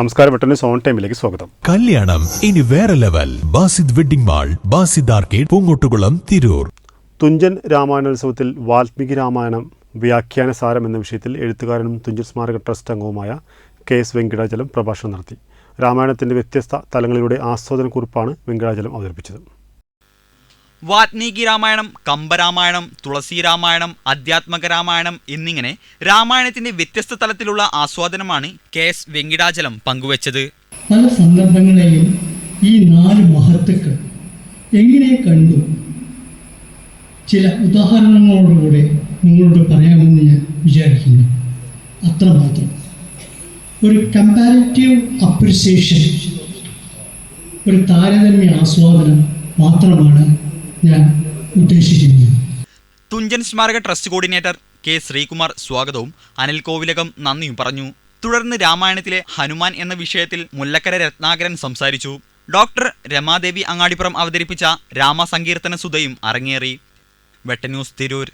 നമസ്കാരം വെട്ടന് സോൺ ടൈമിലേക്ക് സ്വാഗതം. കല്യാണം ഇനി വേറെ level. Basid wedding mall Basid arcade Poongottukulam Tirur. Thunchan രാമായണോത്സവത്തിൽ Valmiki Ramayanam വ്യാഖ്യാന സാരം എന്ന വിഷയത്തിൽ എഴുത്തുകാരനും തുഞ്ചൻ സ്മാരക ട്രസ്റ്റ് അംഗവുമായ കെ എസ് വെങ്കിടാചലം പ്രഭാഷണം നടത്തി. രാമായണത്തിന്റെ വ്യത്യസ്ത തലങ്ങളിലൂടെ ആസ്വാദനക്കുറിപ്പാണ് വെങ്കിടാചലം അവതരിപ്പിച്ചത്. വാൽമീകി രാമായണം കമ്പരാമായണം തുളസി രാമായണം അധ്യാത്മക രാമായണം എന്നിങ്ങനെ രാമായണത്തിന്റെ വ്യത്യസ്ത തലത്തിലുള്ള ആസ്വാദനമാണ് കെ എസ് വെങ്കിടാചലം പങ്കുവച്ചത്. പല സന്ദർഭങ്ങളെയും ഈ നാല് മഹത്തുക്കൾ എങ്ങനെ കണ്ടു? ചില ഉദാഹരണങ്ങളോടുകൂടെ നിങ്ങളോട് പറയാമെന്ന് ഞാൻ വിചാരിക്കുന്നു. അത്രമാത്രം ഒരു കമ്പാരിറ്റീവ് അപ്രിസിയേഷൻ ഒരു താരതമ്യ ആസ്വാദനം മാത്രമാണ് ഞാൻ ഉദ്ദേശിക്കുന്നത് തുഞ്ചൻ സ്മാരക ട്രസ്റ്റ് കോർഡിനേറ്റർ കെ ശ്രീകുമാർ സ്വാഗതവും അനിൽ കോവിലകം നന്ദിയും പറഞ്ഞു. തുടർന്ന് രാമായണത്തിലെ ഹനുമാൻ എന്ന വിഷയത്തിൽ മുല്ലക്കര രത്നാകരൻ സംസാരിച്ചു. ഡോക്ടർ രമാദേവി അങ്ങാടിപ്പുറം അവതരിപ്പിച്ച രാമസങ്കീർത്തന സുധയും അരങ്ങേറി. വെട്ടന്യൂസ് തിരൂർ.